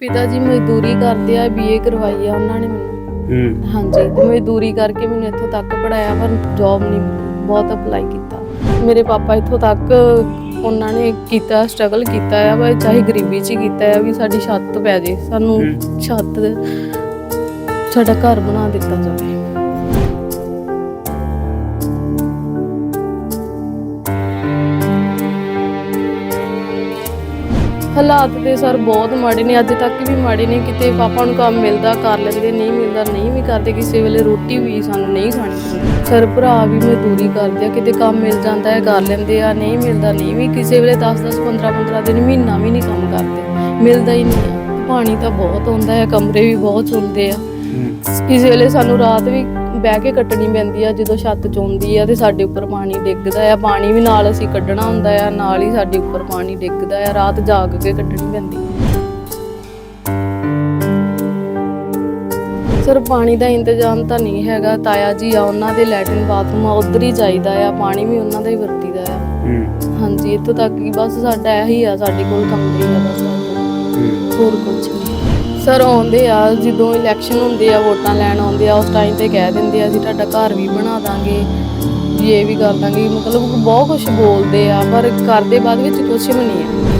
ਪਿਤਾ ਜੀ ਮਜ਼ਦੂਰੀ ਕਰਦੇ ਆ ਬੀਏ ਕਰਵਾਈ ਆ ਉਹਨਾਂ ਨੇ ਮੈਨੂੰ। ਹੂੰ। ਹਾਂਜੀ ਤੇ ਮਜ਼ਦੂਰੀ ਕਰਕੇ ਮੈਨੂੰ ਇੱਥੋਂ ਤੱਕ ਪੜਾਇਆ ਪਰ ਜੌਬ ਨਹੀਂ ਮਿਲੀ। ਬਹੁਤ ਅਪਲਾਈ ਕੀਤਾ। ਮੇਰੇ ਪਾਪਾ ਇੱਥੋਂ ਤੱਕ ਉਹਨਾਂ ਨੇ ਕੀਤਾ ਸਟਰਗਲ ਕੀਤਾ ਆ ਵਾ ਚਾਹੇ ਗਰੀਬੀ 'ਚ ਹੀ ਕੀਤਾ ਆ ਵੀ ਸਾਡੀ ਛੱਤ ਪੈ ਜੇ ਸਾਨੂੰ। ਛੱਤ ਸਾਡਾ ਘਰ ਬਣਾ ਦਿੱਤਾ ਜਾਵੇ। ਹਾਲਾਤ ਤੇ ਸਰ ਬਹੁਤ ਮਾੜੇ ਨੇ ਅੱਜ ਤੱਕ ਵੀ ਮਾੜੇ ਨੇ ਕਿਤੇ ਪਾਪਾ ਨੂੰ ਕੰਮ ਮਿਲਦਾ ਕਰ ਲੈਂਦੇ ਨਹੀਂ ਮਿਲਦਾ ਨਹੀਂ ਵੀ ਕਰਦੇ ਕਿਸੇ ਵੇਲੇ ਰੋਟੀ ਵੀ ਸਾਨੂੰ ਨਹੀਂ ਖਾਣੀ ਪੈਂਦੀ ਸਰ ਭਰਾ ਵੀ ਮਜ਼ਦੂਰੀ ਕਰਦੇ ਆ ਕਿਤੇ ਕੰਮ ਮਿਲ ਜਾਂਦਾ ਹੈ ਕਰ ਲੈਂਦੇ ਆ ਨਹੀਂ ਮਿਲਦਾ ਨਹੀਂ ਵੀ ਕਿਸੇ ਵੇਲੇ 10 10 15 15 ਦਿਨ ਮਹੀਨਾ ਵੀ ਨਹੀਂ ਕੰਮ ਕਰਦੇ ਮਿਲਦਾ ਹੀ ਨਹੀਂ ਪਾਣੀ ਤਾਂ ਬਹੁਤ ਆਉਂਦਾ ਹੈ ਕਮਰੇ ਵੀ ਬਹੁਤ ਚੁੰਦੇ ਆ। ਕਿਸੇ ਵੇਲੇ ਸਾਨੂੰ ਰਾਤ ਵੀ ਬਹਿ ਕੇ ਕੱਟਣੀ ਪੈਂਦੀ ਆ ਜਦੋਂ ਛੱਤ ਚੋਂਦੀ ਆ ਤੇ ਸਾਡੇ ਉੱਪਰ ਪਾਣੀ ਡਿੱਗਦਾ ਆ ਪਾਣੀ ਵੀ ਨਾਲ ਅਸੀਂ ਕੱਢਣਾ ਹੁੰਦਾ ਆ ਨਾਲ ਹੀ ਸਾਡੇ ਉੱਪਰ ਪਾਣੀ ਡਿੱਗਦਾ ਆ ਰਾਤ ਜਾਗ ਕੇ ਕੱਢਣੀ ਪੈਂਦੀ ਸਰ ਪਾਣੀ ਦਾ ਇੰਤਜ਼ਾਮ ਤਾਂ ਨਹੀਂ ਹੈਗਾ ਤਾਇਆ ਜੀ ਆ ਉਹਨਾਂ ਦੇ ਲੈਟਰਿਨ ਬਾਥਰੂਮ ਆ ਉਧਰ ਹੀ ਜਾਈਦਾ ਆ ਪਾਣੀ ਵੀ ਉਹਨਾਂ ਦਾ ਹੀ ਵਰਤੀਦਾ ਆ। ਹਾਂਜੀ ਇੱਥੋਂ ਤੱਕ ਕਿ ਬਸ ਸਾਡਾ ਇਹੀ ਆ ਸਾਡੇ ਕੋਲ ਕਮਰੇ ਆ ਬਸ ਹੂੰ। ਹੋਰ ਕੁਝ ਨਹੀਂ। ਸਰ ਆਉਂਦੇ ਆ, ਜਦੋਂ ਇਲੈਕਸ਼ਨ ਹੁੰਦੇ ਆ, ਵੋਟਾਂ ਲੈਣ ਆਉਂਦੇ ਆ, ਉਸ ਟਾਈਮ ਤੇ ਕਹਿ ਦਿੰਦੇ ਆ, ਅਸੀਂ ਤੁਹਾਡਾ ਘਰ ਵੀ ਬਣਾ ਦਾਂਗੇ, ਵੀ ਇਹ ਵੀ ਕਰ ਦਾਂਗੇ। ਮਤਲਬ ਬਹੁਤ ਕੁਝ ਬੋਲਦੇ ਆ, ਪਰ ਕਰਦੇ ਬਾਅਦ ਵਿੱਚ ਕੁਝ ਵੀ ਨਹੀਂ ਆ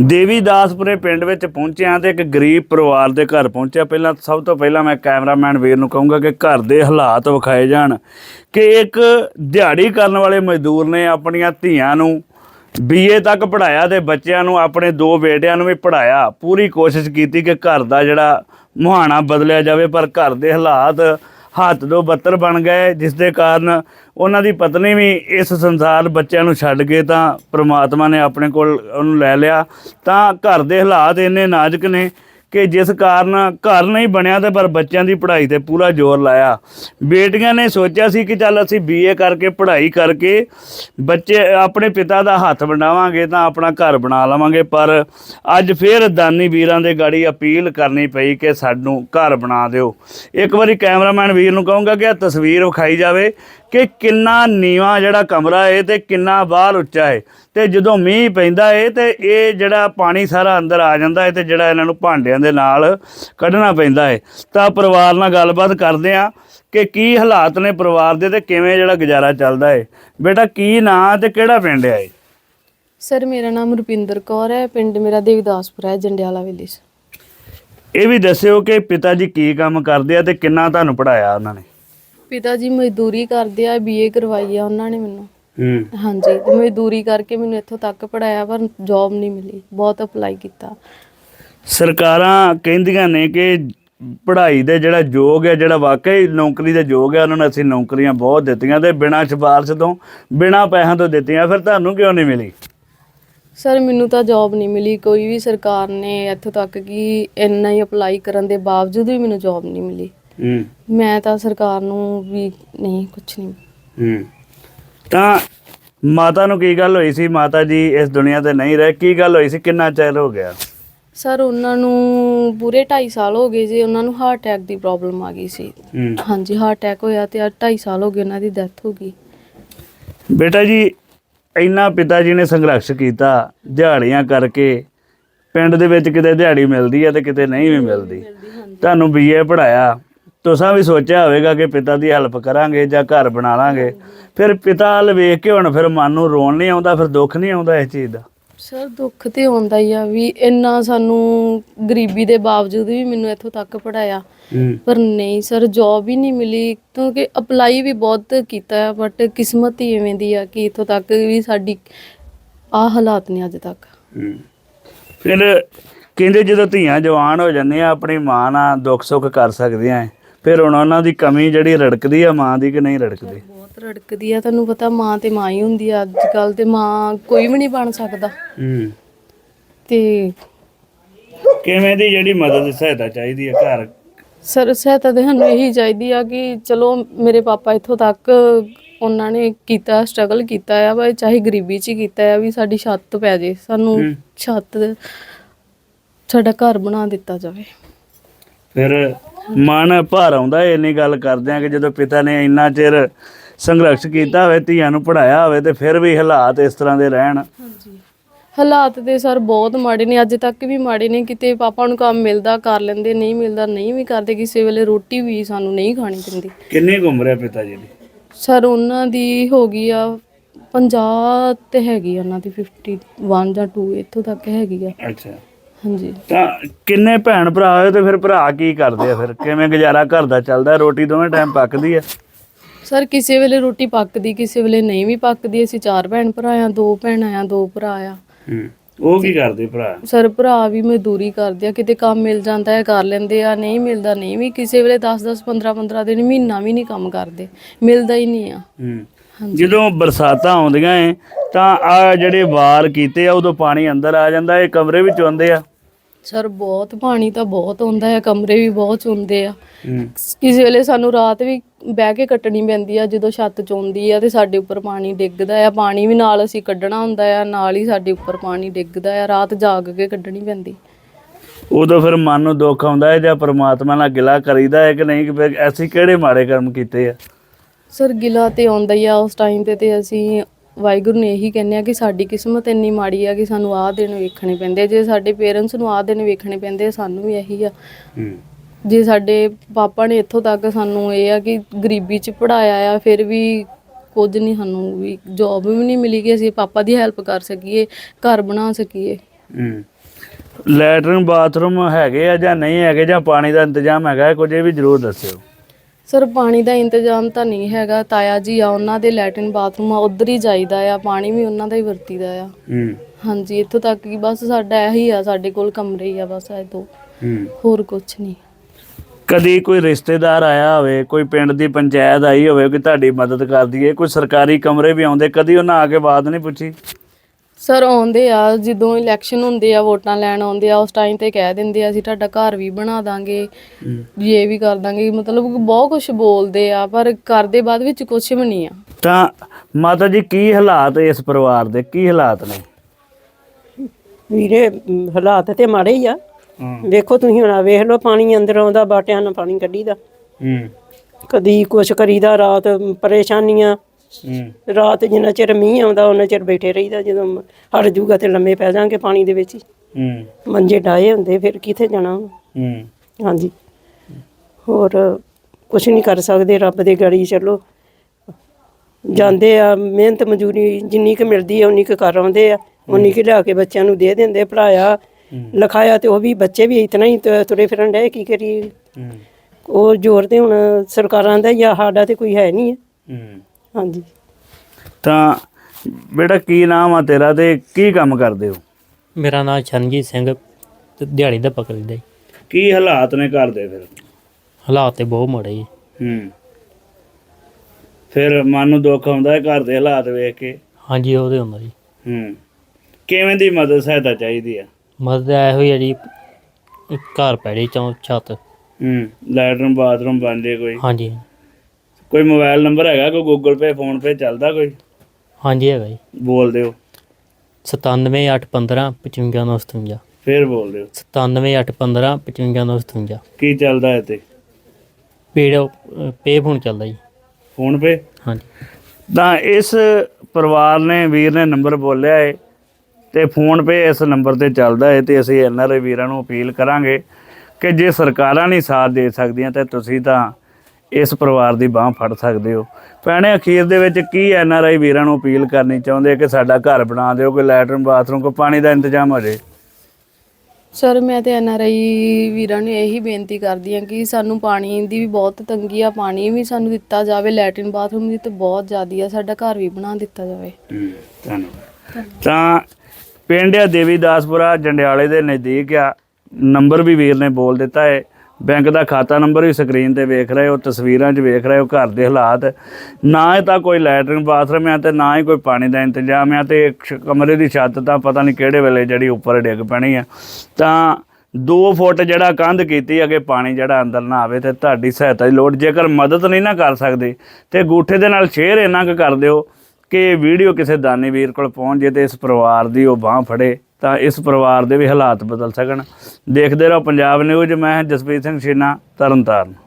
ਦੇਵੀਦਾਸਪੁਰੇ ਪਿੰਡ ਵਿੱਚ ਪਹੁੰਚਿਆ ਤੇ ਇੱਕ ਗਰੀਬ ਪਰਿਵਾਰ ਦੇ ਘਰ ਪਹੁੰਚਿਆ। ਪਹਿਲਾਂ ਸਭ ਤੋਂ ਪਹਿਲਾਂ ਮੈਂ ਕੈਮਰਾਮੈਨ ਵੀਰ ਨੂੰ ਕਹੂੰਗਾ ਕਿ ਘਰ ਦੇ ਹਾਲਾਤ ਵਿਖਾਏ ਜਾਣ ਕਿ ਇੱਕ ਦਿਹਾੜੀ ਕਰਨ ਵਾਲੇ ਮਜ਼ਦੂਰ ਨੇ ਆਪਣੀਆਂ ਧੀਆਂ ਨੂੰ ਬੀਏ ਤੱਕ ਪੜਾਇਆ ਤੇ ਬੱਚਿਆਂ ਨੂੰ ਆਪਣੇ ਦੋ ਬੇਟਿਆਂ ਨੂੰ ਵੀ ਪੜਾਇਆ ਪੂਰੀ ਕੋਸ਼ਿਸ਼ ਕੀਤੀ ਕਿ ਘਰ ਦਾ ਜਿਹੜਾ ਮੁਹਾਣਾ ਬਦਲਿਆ ਜਾਵੇ, ਪਰ ਘਰ ਦੇ ਹਾਲਾਤ ਹੱਥ ਦੋ ਬੱਤਰ ਬਣ ਗਏ, ਜਿਸ ਦੇ ਕਾਰਨ ਉਹਨਾਂ ਦੀ ਪਤਨੀ ਵੀ ਇਸ ਸੰਸਾਰ ਬੱਚਿਆਂ ਨੂੰ ਛੱਡ ਕੇ ਤਾਂ ਪ੍ਰਮਾਤਮਾ ਨੇ ਆਪਣੇ ਕੋਲ ਉਹਨੂੰ ਲੈ ਲਿਆ। ਤਾਂ ਘਰ ਦੇ ਹਾਲਾਤ ਇੰਨੇ ਨਾਜ਼ੁਕ ਨੇ ਕਿ ਜਿਸ ਕਾਰਨ ਘਰ ਨਹੀਂ ਬਣਿਆ ਤੇ ਪਰ ਬੱਚਿਆਂ ਦੀ ਪੜ੍ਹਾਈ ਤੇ ਪੂਰਾ ਜ਼ੋਰ ਲਾਇਆ। ਬੇਟੀਆਂ ਨੇ ਸੋਚਿਆ ਸੀ ਕਿ ਚੱਲ ਅਸੀਂ ਬੀਏ ਕਰਕੇ ਪੜ੍ਹਾਈ ਕਰਕੇ ਬੱਚੇ, ਆਪਣੇ ਪਿਤਾ ਦਾ ਹੱਥ ਵੰਡਾਵਾਂਗੇ ਤਾਂ ਆਪਣਾ ਘਰ ਬਣਾ ਲਵਾਂਗੇ, ਪਰ ਅੱਜ ਫੇਰ ਦਾਨੀ ਵੀਰਾਂ ਦੇ ਗਾੜੀ ਅਪੀਲ ਕਰਨੀ ਪਈ ਕਿ ਸਾਨੂੰ ਘਰ ਬਣਾ ਦਿਓ। ਇੱਕ ਵਾਰੀ ਕੈਮਰਾਮੈਨ ਵੀਰ ਨੂੰ ਕਹੂੰਗਾ ਕਿ ਇਹ ਤਸਵੀਰ ਵਿਖਾਈ ਜਾਵੇ ਕਿ ਕਿੰਨਾ ਨੀਵਾ ਜਿਹੜਾ ਕਮਰਾ ਹੈ ਤੇ ਕਿੰਨਾ ਬਾਹਰ ਉੱਚਾ ਹੈ ਤੇ ਜਦੋਂ ਮੀਂਹ ਪੈਂਦਾ ਹੈ ਤੇ ਇਹ ਜਿਹੜਾ ਪਾਣੀ ਸਾਰਾ ਅੰਦਰ ਆ ਜਾਂਦਾ ਹੈ ਤੇ ਜਿਹੜਾ ਇਹਨਾਂ ਨੂੰ ਭਾਂਡਿਆਂ ਦੇ ਨਾਲ ਕੱਢਣਾ ਪੈਂਦਾ ਹੈ ਤਾਂ ਪਰਿਵਾਰ ਨਾਲ ਗੱਲਬਾਤ ਕਰਦੇ ਆ ਕਿ ਕੀ ਹਾਲਾਤ ਨੇ ਪਰਿਵਾਰ ਦੇ ਤੇ ਕਿਵੇਂ ਜਿਹੜਾ ਗੁਜ਼ਾਰਾ ਚੱਲਦਾ ਹੈ ਬੇਟਾ ਕੀ ਨਾਂ ਤੇ ਕਿਹੜਾ ਪਿੰਡ ਇਹ? ਸਰ ਮੇਰਾ ਨਾਮ ਰੁਪਿੰਦਰ ਕੌਰ ਹੈ ਪਿੰਡ ਮੇਰਾ ਦੇਵਦਾਸਪੁਰ ਹੈ ਜੰਡਿਆਲਾ ਵਿਲੇਜ ਇਹ ਵੀ ਦੱਸਿਓ ਕਿ ਪਿਤਾ ਜੀ ਕੀ ਕੰਮ ਕਰਦੇ ਆ ਤੇ ਕਿੰਨਾ ਤੁਹਾਨੂੰ ਪੜਾਇਆ ਉਹਨਾਂ ਨੇ? ਪਿਤਾ ਜੀ ਮਜ਼ਦੂਰੀ ਕਰਦੇ ਆ ਬੀਏ ਕਰਵਾਈ ਆ ਉਹਨਾਂ ਨੇ ਮੈਨੂੰ। ਹੂੰ। ਹਾਂਜੀ ਤੇ ਮਜ਼ਦੂਰੀ ਕਰਕੇ ਮੈਨੂੰ ਇੱਥੋਂ ਤੱਕ ਪੜਾਇਆ ਪਰ ਜੌਬ ਨਹੀਂ ਮਿਲੀ। ਬਹੁਤ ਅਪਲਾਈ ਕੀਤਾ। ਸਰਕਾਰਾਂ ਕਹਿੰਦੀਆਂ ਨੇ ਕਿ ਪੜ੍ਹਾਈ ਦੇ ਜਿਹੜਾ ਯੋਗ ਹੈ ਜਿਹੜਾ ਵਾਕਈ ਨੌਕਰੀ ਦੇ ਯੋਗ ਹੈ ਉਹਨਾਂ ਨੂੰ ਅਸੀਂ ਨੌਕਰੀਆਂ ਬਹੁਤ ਦਿੱਤੀਆਂ ਤੇ ਬਿਨਾਂ ਸਿਫਾਰਸ਼ ਤੋਂ ਬਿਨਾਂ ਪੈਸਿਆਂ ਤੋਂ ਦਿੱਤੀਆਂ। ਫਿਰ ਤੁਹਾਨੂੰ ਕਿਉਂ ਨਹੀਂ ਮਿਲੀ? ਸਰ ਮੈਨੂੰ ਤਾਂ ਜੌਬ ਨਹੀਂ ਮਿਲੀ। ਕੋਈ ਵੀ ਸਰਕਾਰ ਨੇ ਇੱਥੋਂ ਤੱਕ ਕਿ ਇੰਨਾ ਹੀ ਅਪਲਾਈ ਕਰਨ ਦੇ ਬਾਵਜੂਦ ਵੀ ਮੈਨੂੰ ਜੌਬ ਨਹੀਂ ਮਿਲੀ। ਹੂੰ। ਮੈਂ ਤਾਂ ਸਰਕਾਰ ਨੂੰ ਵੀ ਨਹੀਂ ਕੁਝ ਨਹੀਂ। ਹੂੰ। ਤਾਂ ਮਾਤਾ ਨੂੰ ਕੀ ਗੱਲ ਹੋਈ ਸੀ? ਮਾਤਾ ਜੀ ਇਸ ਦੁਨੀਆ ਤੇ ਨਹੀਂ ਰਹੇ। ਕੀ ਗੱਲ ਹੋਈ ਸੀ? ਕਿੰਨਾ ਚਿਰ ਹੋ ਗਿਆ? ਸਰ ਉਹਨਾਂ ਨੂੰ ਪੂਰੇ 2.5 ਸਾਲ ਹੋ ਗਏ ਜੀ। ਉਹਨਾਂ ਨੂੰ ਹਾਰਟ ਅਟੈਕ ਦੀ ਪ੍ਰੋਬਲਮ ਆ ਗਈ ਸੀ। ਹੂੰ। ਹਾਂਜੀ ਹਾਰਟ ਅਟੈਕ ਹੋਇਆ ਤੇ ਅੱਜ 2.5 ਸਾਲ ਹੋ ਗਏ ਉਹਨਾਂ ਦੀ ਡੈਥ ਹੋ ਗਈ। ਬੇਟਾ ਜੀ ਇੰਨਾ ਪਿਤਾ ਜੀ ਨੇ ਸੰਘਰਸ਼ ਕੀਤਾ ਦਿਹਾੜੀਆਂ ਕਰਕੇ। ਪਿੰਡ ਦੇ ਵਿੱਚ ਕਿਤੇ ਦਿਹਾੜੀ ਮਿਲਦੀ ਹੈ ਤੇ ਕਿਤੇ ਨਹੀਂ ਵੀ ਮਿਲਦੀ। ਤੁਹਾਨੂੰ ਬੀਏ ਪੜਾਇਆ ਤੁਸੀਂ ਵੀ ਸੋਚਿਆ ਹੋਵੇਗਾ ਕਿ ਪਿਤਾ ਦੀ ਹੈਲਪ ਕਰਾਂਗੇ ਜਾਂ ਘਰ ਬਣਾ ਲਾਂਗੇ। ਫਿਰ ਪਿਤਾ ਵੱਲ ਵੇਖ ਕੇ ਹੁਣ ਫਿਰ ਮਨ ਨੂੰ ਰੋਣ ਨਹੀਂ ਆਉਂਦਾ ਫਿਰ ਦੁੱਖ ਨਹੀਂ ਆਉਂਦਾ ਇਸ ਚੀਜ਼ ਦਾ? ਸਰ ਦੁੱਖ ਤੇ ਹੁੰਦਾ ਹੀ ਆ ਵੀ ਇੰਨਾ ਸਾਨੂੰ ਗਰੀਬੀ ਦੇ ਬਾਵਜੂਦ ਵੀ ਮੈਨੂੰ ਇੱਥੋਂ ਤੱਕ ਪੜਾਇਆ ਹੂੰ। ਪਰ ਨਹੀਂ ਸਰ ਜੌਬ ਹੀ ਨਹੀਂ ਮਿਲੀ ਕਿਉਂਕਿ ਅਪਲਾਈ ਵੀ ਬਹੁਤ ਕੀਤਾ ਹੈ ਬਟ ਕਿਸਮਤ ਹੀ ਐਵੇਂ ਦੀ ਆ ਕਿ ਇੱਥੋਂ ਤੱਕ ਵੀ ਸਾਡੀ ਆ ਹਾਲਾਤ ਨੇ ਅੱਜ ਤੱਕ। ਫਿਰ ਕਹਿੰਦੇ ਜਦੋਂ ਧੀਆਂ ਜਵਾਨ ਹੋ ਜਾਂਦੀਆਂ ਆਪਣੀ ਮਾਂ ਨਾਲ ਦੁੱਖ ਸੁੱਖ ਕਰ ਸਕਦੀਆਂ ਐ। ਫਿਰ ਹੁਣ ਉਹਨਾਂ ਦੀ ਕਮੀ ਜਿਹੜੀ ਰੜਕਦੀ ਆ ਮਾਂ ਦੀ ਕਿ ਨਹੀਂ ਰੜਕਦੀ? ਬਹੁਤ ਰੜਕਦੀ ਆ ਤੁਹਾਨੂੰ ਪਤਾ ਮਾਂ ਤੇ ਮਾਂ ਹੀ ਹੁੰਦੀ ਆ। ਅੱਜ ਕੱਲ ਤੇ ਮਾਂ ਕੋਈ ਵੀ ਨਹੀਂ ਬਣ ਸਕਦਾ। ਹੂੰ। ਤੇ ਕਿਵੇਂ ਦੀ ਜਿਹੜੀ ਮਦਦ ਸਹਾਇਤਾ ਚਾਹੀਦੀ ਹੈ ਘਰ? ਸਰ ਸਹਾਇਤਾ ਤੇ ਸਾਨੂੰ ਇਹੀ ਚਾਹੀਦੀ ਆ ਕਿ ਚਲੋ ਮੇਰੇ ਪਾਪਾ ਇੱਥੋਂ ਤੱਕ ਉਹਨਾਂ ਨੇ ਕੀਤਾ ਸਟਰਗਲ ਕੀਤਾ ਆ ਵਾ ਚਾਹੇ ਗਰੀਬੀ 'ਚ ਹੀ ਕੀਤਾ ਆ ਵੀ ਸਾਡੀ ਛੱਤ ਪੈ ਜੇ ਸਾਨੂੰ ਹੂੰ। ਛੱਤ ਸਾਡਾ ਘਰ ਬਣਾ ਦਿੱਤਾ ਜਾਵੇ। ਫਿਰ ਮਨ ਭਰ ਆਉਂਦਾ ਇੰਨੀ ਗੱਲ ਕਰਦੇ ਆ ਕਿ ਜਦੋਂ ਪਿਤਾ ਨੇ ਇੰਨਾ ਚਿਰ ਸੰਘਰਸ਼ ਕੀਤਾ ਹੋਵੇ ਧੀਆਂ ਨੂੰ ਪੜਾਇਆ ਹੋਵੇ ਤੇ ਫਿਰ ਵੀ ਹਾਲਾਤ ਇਸ ਤਰ੍ਹਾਂ ਦੇ ਰਹਿਣ। ਹਾਂਜੀ। ਹਾਲਾਤ ਤੇ ਸਰ ਬਹੁਤ ਮਾੜੇ ਨੇ ਅੱਜ ਤੱਕ ਵੀ ਮਾੜੇ ਨੇ ਕਿਤੇ ਪਾਪਾ ਨੂੰ ਕੰਮ ਮਿਲਦਾ ਕਰ ਲੈਂਦੇ ਨਹੀਂ ਮਿਲਦਾ ਨਹੀਂ ਵੀ ਕਰਦੇ ਕਿਸੇ ਵੇਲੇ ਰੋਟੀ ਵੀ ਸਾਨੂੰ ਨਹੀਂ ਖਾਣੀ ਪੈਂਦੀ। ਕਿੰਨੀ ਕੁ ਉਮਰ ਹੈ ਪਿਤਾ ਜੀ ਦੀ? ਸਰ ਉਹਨਾਂ ਦੀ ਹੋ ਗਈ ਆ 50 ਤੇ ਹੈਗੀ ਆ ਉਹਨਾਂ ਦੀ 51 ਜਾਂ 2 ਇੱਥੋਂ ਤੱਕ ਹੈਗੀ ਆ। ਅੱਛਾ। ਹਾਂਜੀ। ਤਾਂ ਕਿੰਨੇ ਭੈਣ ਭਰਾ ਹੋਏ ਤੇ ਫਿਰ ਭਰਾ ਕੀ ਕਰਦੇ ਆ ਫਿਰ? ਕਿਵੇਂ ਗੁਜ਼ਾਰਾ ਘਰ ਦਾ ਚੱਲਦਾ ਰੋਟੀ ਦੋਵੇਂ ਟਾਈਮ ਪੱਕਦੀ ਆ? ਸਰ ਕਿਸੇ ਵੇਲੇ ਰੋਟੀ ਪੱਕਦੀ ਕਿਸੇ ਵੇਲੇ ਨਹੀਂ ਵੀ ਪੱਕਦੀ। ਅਸੀਂ ਚਾਰ ਭੈਣ ਭਰਾ ਆ ਦੋ ਭੈਣਾਂ ਆ ਦੋ ਭਰਾ ਆ। ਹੂੰ ਉਹ ਕੀ ਕਰਦੇ ਭਰਾ? ਸਰ ਭਰਾ ਵੀ ਮਜ਼ਦੂਰੀ ਕਰਦੇ ਆ ਕਿਤੇ ਕੰਮ ਮਿਲ ਜਾਂਦਾ ਹੈ ਕਰ ਲੈਂਦੇ ਆ ਨਹੀਂ ਮਿਲਦਾ ਨਹੀਂ ਵੀ ਕਿਸੇ ਵੇਲੇ 10 10 15 15 ਦਿਨ ਮਹੀਨਾ ਵੀ ਨਹੀਂ ਕੰਮ ਕਰਦੇ ਮਿਲਦਾ ਹੀ ਨਹੀਂ ਆ। ਹੂੰ ਜਦੋਂ ਬਰਸਾਤਾਂ ਆਉਂਦੀਆਂ ਏ ਤਾਂ ਆ ਜਿਹੜੇ ਵਾਲ ਕੀਤੇ ਆ ਉਦੋਂ ਪਾਣੀ ਅੰਦਰ ਆ ਜਾਂਦਾ ਇਹ ਕਮਰੇ ਵਿੱਚ ਆਉਂਦੇ ਆ। ਸਰ ਬਹੁਤ ਪਾਣੀ ਤਾਂ ਬਹੁਤ ਆਉਂਦਾ ਹੈ ਕਮਰੇ ਵੀ ਬਹੁਤ ਚੁੰਦੇ ਆ। ਹੂੰ। ਕਿਸੇ ਵੇਲੇ ਸਾਨੂੰ ਰਾਤ ਵੀ ਬਹਿ ਕੇ ਕੱਟਣੀ ਪੈਂਦੀ ਆ ਜਦੋਂ ਛੱਤ ਚੋਂਦੀ ਆ ਤੇ ਸਾਡੇ ਉੱਪਰ ਪਾਣੀ ਡਿੱਗਦਾ ਆ। ਪਾਣੀ ਵੀ ਨਾਲ ਅਸੀਂ ਕੱਢਣਾ ਹੁੰਦਾ ਆ ਨਾਲ ਹੀ ਸਾਡੇ ਉੱਪਰ ਪਾਣੀ ਡਿੱਗਦਾ ਆ। ਰਾਤ ਜਾਗ ਕੇ ਕੱਢਣੀ ਪੈਂਦੀ। ਉਦੋਂ ਫਿਰ ਮਨ ਨੂੰ ਦੁੱਖ ਆਉਂਦਾ ਹੈ ਜਾਂ ਪ੍ਰਮਾਤਮਾ ਨਾਲ ਗਿਲਾ ਕਰੀਦਾ ਹੈ ਕਿ ਨਹੀਂ? ਕਿ ਫਿਰ ਅਸੀਂ ਕਿਹੜੇ ਮਾੜੇ ਕਰਮ ਕੀਤੇ ਆ? ਸਰ ਗਿਲਾ ਤੇ ਆਉਂਦਾ ਹੀ ਆ। ਉਸ ਟਾਈਮ ਤੇ ਤੇ ਅਸੀਂ ਵਾਹਿਗੁਰੂ ਨੇ ਇਹੀ ਕਹਿੰਦੇ ਆ ਕਿ ਸਾਡੀ ਕਿਸਮਤ ਇੰਨੀ ਮਾੜੀ ਆ ਕਿ ਸਾਨੂੰ ਆਹ ਦਿਨ ਵੇਖਣੇ ਪੈਂਦੇ ਆ। ਜੇ ਸਾਡੇ ਪੇਰੈਂਟਸ ਨੂੰ ਆਹ ਦਿਨ ਵੇਖਣੇ ਪੈਂਦੇ ਆ, ਸਾਨੂੰ ਵੀ ਇਹੀ ਆ। ਹੂੰ। ਜੇ ਸਾਡੇ ਪਾਪਾ ਨੇ ਇੱਥੋਂ ਤੱਕ ਸਾਨੂੰ ਇਹ ਆ ਕਿ ਗਰੀਬੀ ਚ ਪੜਾਇਆ ਆ ਫਿਰ ਵੀ ਕੁਝ ਨਹੀਂ ਸਾਨੂੰ ਵੀ ਜੌਬ ਵੀ ਨਹੀਂ ਮਿਲੀ ਕਿ ਅਸੀਂ ਪਾਪਾ ਦੀ ਹੈਲਪ ਕਰ ਸਕੀਏ ਘਰ ਬਣਾ ਸਕੀਏ। ਹੂੰ। ਲੈਟਰਨ ਬਾਥਰੂਮ ਹੈਗੇ ਆ ਜਾਂ ਨਹੀਂ ਹੈਗੇ ਜਾਂ ਪਾਣੀ ਦਾ ਇੰਤਜ਼ਾਮ ਹੈਗਾ ਹੈ, ਕੁਝ ਇਹ ਵੀ ਜ਼ਰੂਰ ਦੱਸਿਓ। ਸਰ ਪਾਣੀ ਦਾ ਇੰਤਜ਼ਾਮ ਤਾਂ ਨਹੀਂ ਹੈਗਾ। ਤਾਇਆ ਜੀ ਆ ਉਹਨਾਂ ਦੇ ਲੈਟਰਿਨ ਬਾਥਰੂਮ ਆ ਉਧਰ ਹੀ ਜਾਈਦਾ ਆ। ਪਾਣੀ ਵੀ ਉਹਨਾਂ ਦਾ ਹੀ ਵਰਤੀਦਾ ਆ। ਹੂੰ। ਹਾਂਜੀ ਇੱਥੋਂ ਤੱਕ ਕਿ ਬਸ ਸਾਡਾ ਇਹੀ ਆ ਸਾਡੇ ਕੋਲ ਕਮਰੇ ਹੀ ਆ ਬਸ ਇਹ ਦੋ। ਹੂੰ। ਹੋਰ ਕੁਝ ਨਹੀਂ। ਕਦੀ ਕੋਈ ਰਿਸ਼ਤੇਦਾਰ ਆਇਆ ਹੋਵੇ ਕੋਈ ਪਿੰਡ ਦੀ ਪੰਚਾਇਤ ਆਈ ਹੋਵੇ ਕਿ ਤੁਹਾਡੀ ਮਦਦ ਕਰਦੀ ਹੈ ਕੋਈ ਸਰਕਾਰੀ ਕਮਰੇ ਵੀ ਆਉਂਦੇ ਕਦੀ ਉਹਨਾਂ ਆ ਕੇ ਬਾਤ ਨਹੀਂ ਪੁੱਛੀ? ਸਰ ਆਉਂਦੇ ਆ ਜਦੋਂ ਇਲੈਕਸ਼ਨ ਹੁੰਦੇ ਆ ਵੋਟਾਂ ਲੈਣ ਆਉਂਦੇ ਆ ਉਸ ਟਾਈਮ ਤੇ ਕਹਿ ਦਿੰਦੇ ਆ ਅਸੀਂ ਤੁਹਾਡਾ ਘਰ ਵੀ ਬਣਾ ਦਾਂਗੇ ਜੀ ਇਹ ਵੀ ਕਰ ਦਾਂਗੇ ਮਤਲਬ ਬਹੁਤ ਕੁਝ ਬੋਲਦੇ ਆ ਪਰ ਕਰਦੇ ਬਾਅਦ ਵਿੱਚ ਕੁਝ ਵੀ ਨਹੀਂ ਆ। ਤਾਂ ਮਾਤਾ ਜੀ ਕੀ ਹਾਲਾਤ ਇਸ ਪਰਿਵਾਰ ਦੇ? ਕੀ ਹਾਲਾਤ ਨੇ? ਵੀਰੇ ਹਾਲਾਤ ਤੇ ਮਾੜੇ ਹੀ ਆ। ਵੇਖੋ ਤੁਸੀਂ ਹੁਣ ਵੇਖ ਲਓ ਪਾਣੀ ਅੰਦਰ ਆਉਂਦਾ ਬਾਟਿਆਂ ਨਾਲ ਪਾਣੀ ਕੱਢੀਦਾ। ਹੂੰ। ਕਦੀ ਕੁਛ ਕਰੀਦਾ ਰਾਤ ਪਰੇਸ਼ਾਨੀਆਂ ਹੂੰ ਰਾਤ ਜਿੰਨਾ ਚਿਰ ਮੀਂਹ ਆਉਂਦਾ ਉਹਨਾਂ ਚਿਰ ਬੈਠੇ ਰਹੀਦਾ। ਜਦੋਂ ਹਟ ਜੂਗਾ ਤੇ ਲੰਮੇ ਪੈ ਜਾਾਂਗੇ ਪਾਣੀ ਦੇ ਵਿੱਚ ਹੀ। ਹੂੰ। ਮੰਜੇ ਡਾਏ ਹੁੰਦੇ ਫਿਰ ਕਿੱਥੇ ਜਾਣਾ ਹੂੰ। ਹਾਂਜੀ। ਹੋਰ ਕੁਛ ਨਹੀਂ ਕਰ ਸਕਦੇ ਰੱਬ ਦੇ ਗੜੀ ਚਲੋ। ਜਾਂਦੇ ਆ ਮਿਹਨਤ ਮਜ਼ਦੂਰੀ ਜਿੰਨੀ ਕੁ ਮਿਲਦੀ ਆ ਉਨੀ ਕੁ ਕਰ ਆਉਂਦੇ ਆ। ਉਨੀ ਕੁ ਲਿਆ ਕੇ ਬੱਚਿਆਂ ਨੂੰ ਦੇ ਦਿੰਦੇ ਪੜਾਇਆ ਲਿਖਾਇਆ ਤੇ ਉਹ ਵੀ ਬੱਚੇ ਵੀ ਇਤਨਾ ਹੀ ਤ- ਤੁਰੇ ਫਿਰਨ ਡਏ ਕੀ ਕਰੀਏ? ਹੂੰ। ਉਹ ਜ਼ੋਰ ਤੇ ਹੁਣ ਸਰਕਾਰਾਂ ਦਾ ਜਾਂ ਸਾਡਾ ਤੇ ਕੋਈ ਹੈ ਨਹੀਂ ਹੈ ਹੂੰ। ਹਾਂਜੀ। ਤਾਂ ਬੇਟਾ ਕੀ ਨਾਮ ਆ ਤੇਰਾ ਤੇ ਕੀ ਕੰਮ ਕਰਦੇ ਹੋ? ਮੇਰਾ ਨਾਮ ਚਰਨਜੀਤ ਸਿੰਘ ਤੇ ਦਿਹਾੜੀ ਦਾ ਪਕੜਦਾ ਜੀ। ਕੀ ਹਾਲਾਤ ਨੇ ਘਰ ਦੇ ਫਿਰ? ਹਾਲਾਤ ਤੇ ਬਹੁਤ ਮਾੜੇ ਜੀ। ਹੂੰ। ਫਿਰ ਮਨ ਨੂੰ ਦੁੱਖ ਆਉਂਦਾ ਹੈ ਘਰ ਦੇ ਹਾਲਾਤ ਵੇਖ ਕੇ? ਹਾਂਜੀ ਉਹਦੇ ਹੁੰਦਾ ਜੀ। ਹੂੰ। ਕਿਵੇਂ ਦੀ ਮਦਦ ਸਹਾਇਤਾ ਚਾਹੀਦੀ ਆ? ਮਦਦ ਇਹੋ ਹੀ ਹੈ ਜੀ ਇੱਕ ਘਰ ਪੈੜੀ ਚੋਂ ਛੱਤ। ਹੂੰ ਲੈਟਰਨ ਬਾਥਰੂਮ ਬਣ ਜੇ ਕੋਈ? ਹਾਂਜੀ। ਕੋਈ ਮੋਬਾਈਲ ਨੰਬਰ ਹੈਗਾ ਕੋਈ ਗੂਗਲ ਪੇ ਫੋਨ ਪੇ ਚੱਲਦਾ ਕੋਈ? ਹਾਂਜੀ ਹੈਗਾ ਜੀ। ਬੋਲ ਦਿਓ। 97815 55957 ਫੇਰ ਬੋਲ ਦਿਓ। 97815 55957 ਕੀ ਚੱਲਦਾ ਹੈ ਤੇ ਪੇੜ ਪੇ ਫੋਨ ਚੱਲਦਾ ਜੀ। ਫੋਨ ਪੇ ਹਾਂਜੀ। ਤਾਂ ਇਸ ਪਰਿਵਾਰ ਨੇ ਵੀਰ ਨੇ ਨੰਬਰ ਬੋਲਿਆ ਏ ਤੇ ਫੋਨ ਪੇ ਇਸ ਨੰਬਰ ਤੇ ਚੱਲਦਾ ਏ ਤੇ ਅਸੀਂ ਐਨਆਰਆਈ ਵੀਰਾਂ ਨੂੰ ਅਪੀਲ ਕਰਾਂਗੇ ਕਿ ਜੇ ਸਰਕਾਰਾਂ ਨਹੀਂ ਸਾਥ ਦੇ ਸਕਦੀਆਂ ਤੇ ਤੁਸੀਂ ਤਾਂ ਇਸ ਪਰਿਵਾਰ ਦੀ ਬਾਹ ਫੜ ਸਕਦੇ ਹੋ। ਭੈਣੇ ਅਖੀਰ ਦੇ ਵਿੱਚ ਕੀ ਐਨਆਰਆਈ ਵੀਰਾਂ ਨੂੰ ਅਪੀਲ ਕਰਨੀ ਚਾਹੁੰਦੇ ਕਿ ਸਾਡਾ ਘਰ ਬਣਾ ਦਿਓ ਕੋਈ ਲੈਟਰਨ ਬਾਥਰੂਮ ਕੋਈ ਪਾਣੀ ਦਾ ਇੰਤਜ਼ਾਮ ਹੋ ਜੇ? ਸਰ ਮੈਂ ਤੇ ਐਨਆਰਆਈ ਵੀਰਾਂ ਨੂੰ ਇਹੀ ਬੇਨਤੀ ਕਰਦੀ ਹਾਂ ਕਿ ਸਾਨੂੰ ਪਾਣੀ ਦੀ ਵੀ ਬਹੁਤ ਤੰਗੀ ਆ ਪਾਣੀ ਵੀ ਸਾਨੂੰ ਦਿੱਤਾ ਜਾਵੇ ਲੈਟਰਿਨ ਬਾਥਰੂਮ ਦੀ ਤੇ ਬਹੁਤ ਜ਼ਿਆਦੀ ਆ ਸਾਡਾ ਘਰ ਵੀ ਬਣਾ ਦਿੱਤਾ ਜਾਵੇ। ਧੰਨਵਾਦ। ਤਾਂ ਪਿੰਡ ਆ ਦੇਵੀਦਾਸਪੁਰਾ ਜੰਡਿਆਲੇ ਦੇ ਨਜ਼ਦੀਕ ਆ। ਨੰਬਰ ਵੀ ਵੀਰ ਨੇ ਬੋਲ ਦਿੱਤਾ ਹੈ ਬੈਂਕ ਦਾ ਖਾਤਾ ਨੰਬਰ ਵੀ ਸਕਰੀਨ ਤੇ ਵੇਖ ਰਹੇ ਹੋ, ਤਸਵੀਰਾਂ 'ਚ ਵੇਖ ਰਹੇ ਹੋ ਘਰ ਦੇ ਹਾਲਾਤ। ਨਾ ਹੀ ਤਾਂ ਕੋਈ ਲੈਟਰਿਨ ਬਾਥਰੂਮ ਆ ਤੇ ਨਾ ਹੀ ਕੋਈ ਪਾਣੀ ਦਾ ਇੰਤਜ਼ਾਮ ਆ ਤੇ ਸ਼- ਕਮਰੇ ਦੀ ਛੱਤ ਤਾਂ ਪਤਾ ਨਹੀਂ ਕਿਹੜੇ ਵੇਲੇ ਜਿਹੜੀ ਉੱਪਰ ਡਿੱਗ ਪੈਣੀ ਆ। ਤਾਂ 2 ਫੁੱਟ ਜਿਹੜਾ ਕੰਧ ਕੀਤੀ, ਅਗੇ ਪਾਣੀ ਜਿਹੜਾ ਅੰਦਰ ਨਾ ਆਵੇ ਤੇ ਤੁਹਾਡੀ ਸਹਾਇਤਾ ਦੀ ਲੋੜ। ਜੇਕਰ ਮਦਦ ਨਹੀਂ ਨਾ ਕਰ ਸਕਦੇ, ਤੇ ਗੂਠੇ ਦੇ ਨਾਲ ਸ਼ੇਅਰ ਇੰਨਾ ਕੁ ਕਰ ਦਿਓ ਕਿ ਇਹ ਵੀਡੀਓ ਕਿਸੇ ਦਾਨੀ ਵੀਰ ਕੋਲ ਪਹੁੰਚ ਜੇ ਤੇ ਇਸ ਪਰਿਵਾਰ ਦੀ ਉਹ ਬਾਹ ਫੜੇ। ਤਾਂ ਇਸ ਪਰਿਵਾਰ ਦੇ ਵੀ ਹਾਲਾਤ ਬਦਲ ਸਕਣ। ਦੇਖਦੇ ਰਹੋ ਪੰਜਾਬ ਨਿਊਜ਼, ਮੈਂ ਜਸਪ੍ਰੀਤ ਸਿੰਘ ਛੀਨਾ, ਤਰਨਤਾਰਨ।